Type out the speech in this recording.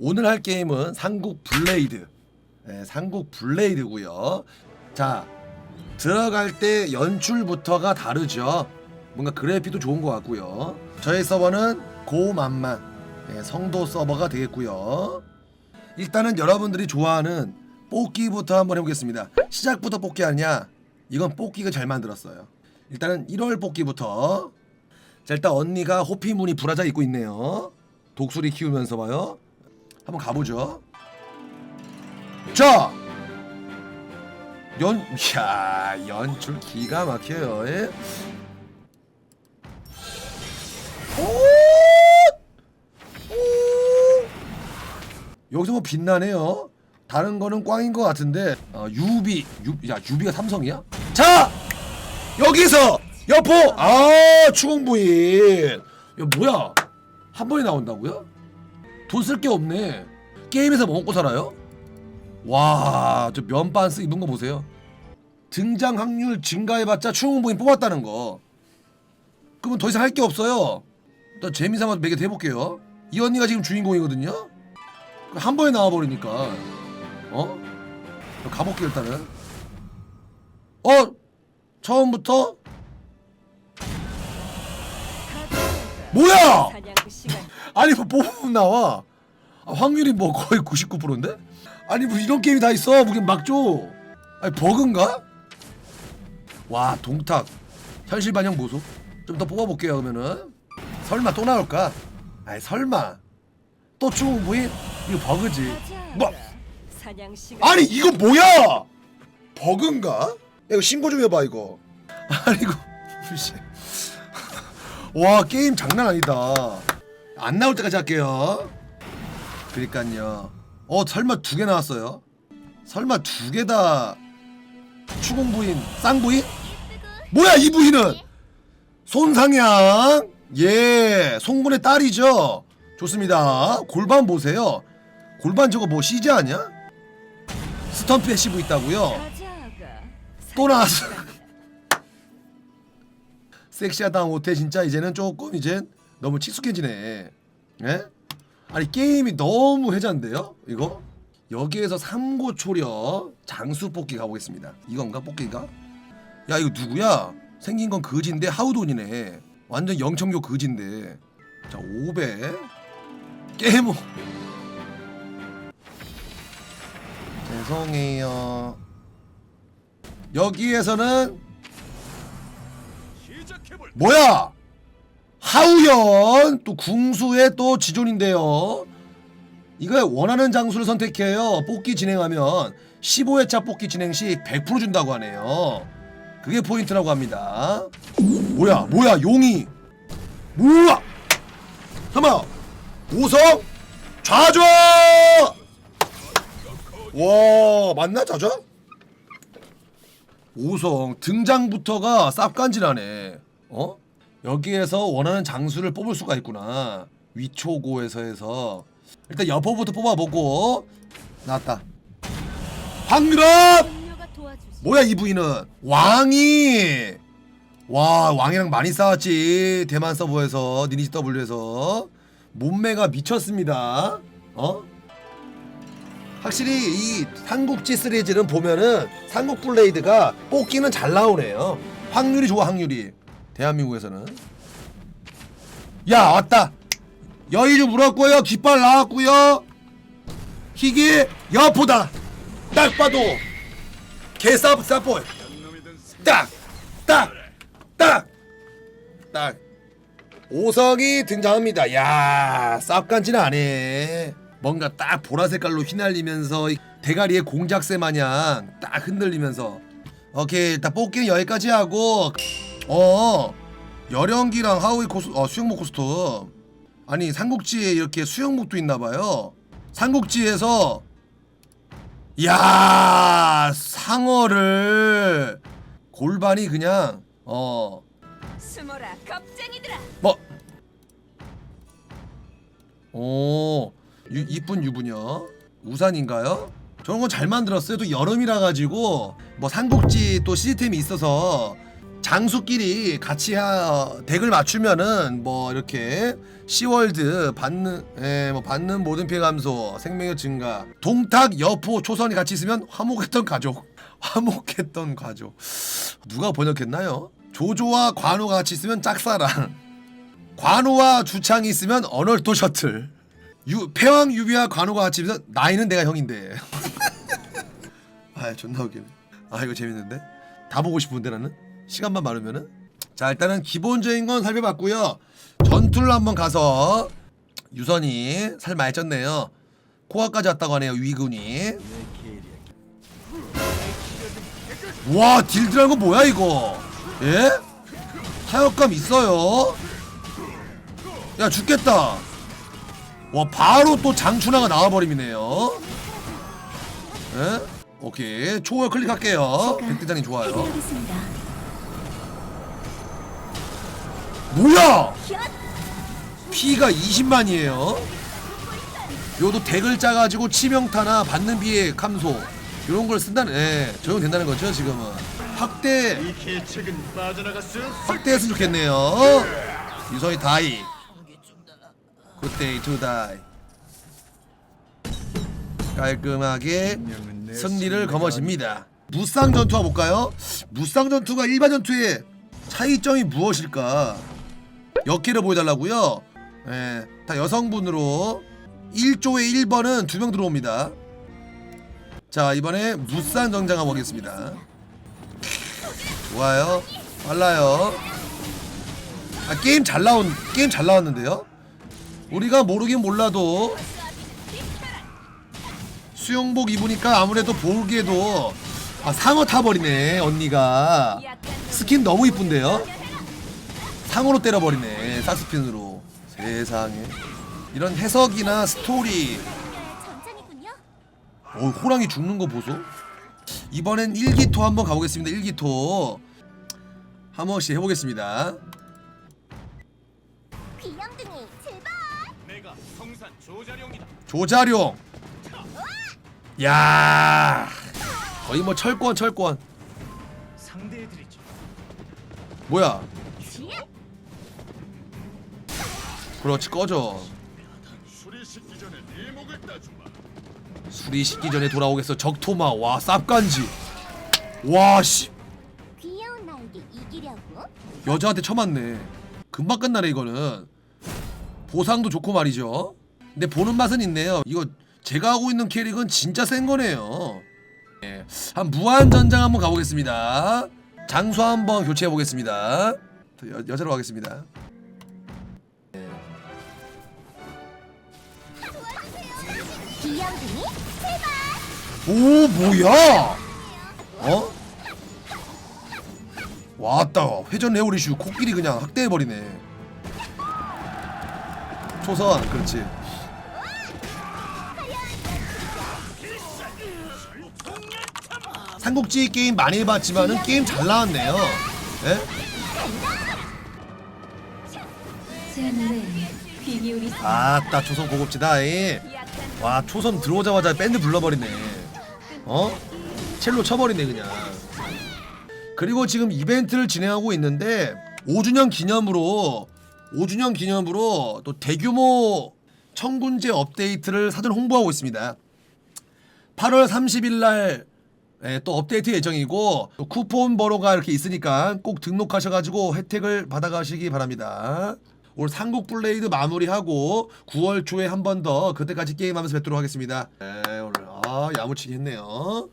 오늘 할 게임은 삼국 블레이드. 네, 삼국 블레이드고요. 자, 들어갈 때 연출부터가 다르죠. 뭔가 그래픽도 좋은 것 같고요. 저희 서버는 고만만 네, 성도 서버가 되겠고요. 일단은 여러분들이 좋아하는 뽑기부터 한번 해보겠습니다. 시작부터 뽑기 아니냐? 이건 뽑기가 잘 만들었어요. 일단은 1월 뽑기부터. 자 일단 언니가 호피무늬 브라자 입고 있네요. 독수리 키우면서 봐요. 한번 가보죠. 자, 연, 야 연출 기가 막혀요. 예? 오! 오! 여기서 뭐 빛나네요. 다른 거는 꽝인 것 같은데 어, 유비, 유, 야 유비가 삼성이야? 자 여기서 여포 아 추공부인 야 뭐야 한 번에 나온다고요? 돈 쓸 게 없네. 게임에서 뭐 먹고 살아요? 와, 저 면반스 입은 거 보세요. 등장 확률 증가해봤자 추홍부인 뽑았다는 거. 그러면 더 이상 할 게 없어요. 나 재미삼아 몇개 해볼게요. 이 언니가 지금 주인공이거든요. 한 번에 나와버리니까. 어? 가볼게 일단은. 어? 처음부터? 뭐야? 아니 뭐 뽑으면 나와 아, 확률이 뭐 거의 99%인데? 아니 뭐 이런 게임이 다 있어 무슨 막줘 아니 버그인가? 와 동탁 현실 반영 보소 좀 더 뽑아볼게요 그러면은 설마 또 나올까? 아니 설마 또 추운 부인? 이거 버그지 뭐 아니 이거 뭐야 버그인가? 야, 이거 신고 좀 해봐 이거 아니 이거 씨. 와 게임 장난 아니다 안 나올 때까지 할게요. 그니까요. 어 설마 두 개 나왔어요? 설마 두 개 다 추공 부인 쌍 부인? 뭐야 이 부인은? 손상향? 예 송군의 딸이죠. 좋습니다. 골반 보세요. 골반 저거 뭐 CG 아니야? 스턴트 패시브 있다고요? 또 나왔어. 섹시하다 못해 진짜 이제는 조금 이제 너무 친숙해지네. 예? 아니 게임이 너무 해잔데요? 이거? 여기에서 삼고초려 장수 뽑기 가보겠습니다. 이건가 뽑기가? 야 이거 누구야? 생긴 건 거지인데 하우돈이네. 완전 영청교 거지인데. 자 500. 게이머. 죄송해요. 여기에서는 뭐야? 하우연 또 궁수의 또 지존인데요. 이거 원하는 장수를 선택해요. 뽑기 진행하면 15회차 뽑기 진행 시 100% 준다고 하네요. 그게 포인트라고 합니다. 뭐야? 뭐야? 용이. 뭐야? 잠깐만. 오성 좌좌. 와, 맞나 좌좌? 오성 등장부터가 쌉간지나네. 어? 여기에서 원하는 장수를 뽑을 수가 있구나. 위초고에서 해서 일단 여포부터 뽑아보고 나왔다. 도와주지 뭐야 이 부인은 왕이 와 왕이랑 많이 싸웠지 대만 서버에서 니니지 W에서 몸매가 미쳤습니다. 어? 확실히 이 삼국지 시리즈는 보면은 삼국 블레이드가 뽑기는 잘 나오네요. 확률이 좋아 확률이 대한민국에서는. 야 왔다. 여의주 물었고요. 깃발 나왔고요. 희귀 여포다. 딱 봐도 개싸 싸보. 딱, 딱, 딱, 딱. 오성이 등장합니다. 야, 쌉간지는 안해. 뭔가 딱 보라 색깔로 휘날리면서 이 대가리에 공작새 마냥 딱 흔들리면서 오케이 일단 뽑기는 여기까지 하고 어 열연기랑 하우이 코스 어 수영복 코스튬 아니 삼국지에 이렇게 수영복도 있나봐요 삼국지에서 야 상어를 골반이 그냥 어 숨어라 겁쟁이들아 뭐? 오, 유, 이쁜 유부녀. 우산인가요? 저런 건 잘 만들었어요. 또 여름이라 가지고 뭐 삼국지 또 시스템이 있어서 장수끼리 같이 하, 덱을 맞추면은 뭐 이렇게 시월드 받는 예, 뭐 받는 모든 피해 감소, 생명력 증가, 동탁, 여포, 초선이 같이 있으면 화목했던 가족, 화목했던 가족. 누가 번역했나요? 조조와 관우가 같이 있으면 짝사랑, 관우와 주창이 있으면 언얼도 셔틀, 유, 패왕 유비와 관우가 같이 있으면 나이는 내가 형인데. 아 존나 웃기네. 아 이거 재밌는데? 다 보고 싶은데 나는 시간만 많으면은? 자 일단은 기본적인 건 살펴봤고요. 전투를 한번 가서 유선이 살 많이 쪘네요. 코아까지 왔다고 하네요 위군이. 와 딜드라는 거 뭐야 이거? 예? 타격감 있어요? 야 죽겠다. 와 바로 또 장춘하가 나와버리네요. 예? 오케이 초월 클릭할게요. 백대장님 좋아요 해드리겠습니다. 뭐야? 피가 20만이에요. 요도 덱을 짜가지고 치명타나 받는 비의 감소 이런 걸 쓴다는, 예, 적용된다는 거죠 지금은. 확대. 확대했으면 좋겠네요. 유서이 다이. 굿데이 투 다이. 깔끔하게 승리를 거머쥡니다. 무쌍 전투가 볼까요? 무쌍 전투가 일반 전투의 차이점이 무엇일까? 역기를 보여달라고요. 예, 다 여성분으로 1조에 1번은 두 명 들어옵니다. 자 이번에 무쌍 정장 한번 보겠습니다. 좋아요, 빨라요. 아 게임 잘 나온 게임 잘 나왔는데요. 우리가 모르긴 몰라도 수영복 입으니까 아무래도 보기에도 아, 상어 타버리네 언니가 스킨 너무 이쁜데요 상어로 때려버리네 사스핀으로. 세상에. 이런 해석이나 스토리. 오 호랑이 죽는 거 보소. 이번엔 일기토 한번 가보겠습니다 일기토. 한 번씩 해보겠습니다. 귀염둥이 출발. 내가 성산 조자룡이다. 조자룡. 야 거의 뭐 철권 철권. 상대해드리죠. 뭐야 그렇지 꺼져. 술이 식기 전에 네. 술이 식기 전에 돌아오겠어. 적토마. 와 쌉간지. 와씨. 귀여운 나에게 이기려고. 여자한테 쳐맞네. 금방 끝나네 이거는. 보상도 좋고 말이죠. 근데 보는 맛은 있네요. 이거 제가 하고 있는 캐릭은 진짜 센 거네요. 예, 한 무한전장 한번 가보겠습니다. 장수 한번 교체해 보겠습니다. 여, 여자로 가겠습니다 오 뭐야? 어? 왔다. 회전 레오리슈 코끼리 그냥 학대해버리네. 초선 그렇지. 삼국지 게임 많이 해봤지만은 게임 잘 나왔네요. 예? 아따 초선 고급지다 이. 와 초선 들어오자마자 밴드 불러버리네 어? 첼로 쳐버리네 그냥 그리고 지금 이벤트를 진행하고 있는데 5주년 기념으로 5주년 기념으로 또 대규모 청군제 업데이트를 사전 홍보하고 있습니다 8월 30일 날 예, 또 업데이트 예정이고 또 쿠폰 번호가 이렇게 있으니까 꼭 등록하셔가지고 혜택을 받아가시기 바랍니다. 올 삼국 블레이드 마무리하고 9월 초에 한 번 더 그때까지 게임하면서 뵙도록 하겠습니다. 네, 오늘 아 야무치게 했네요.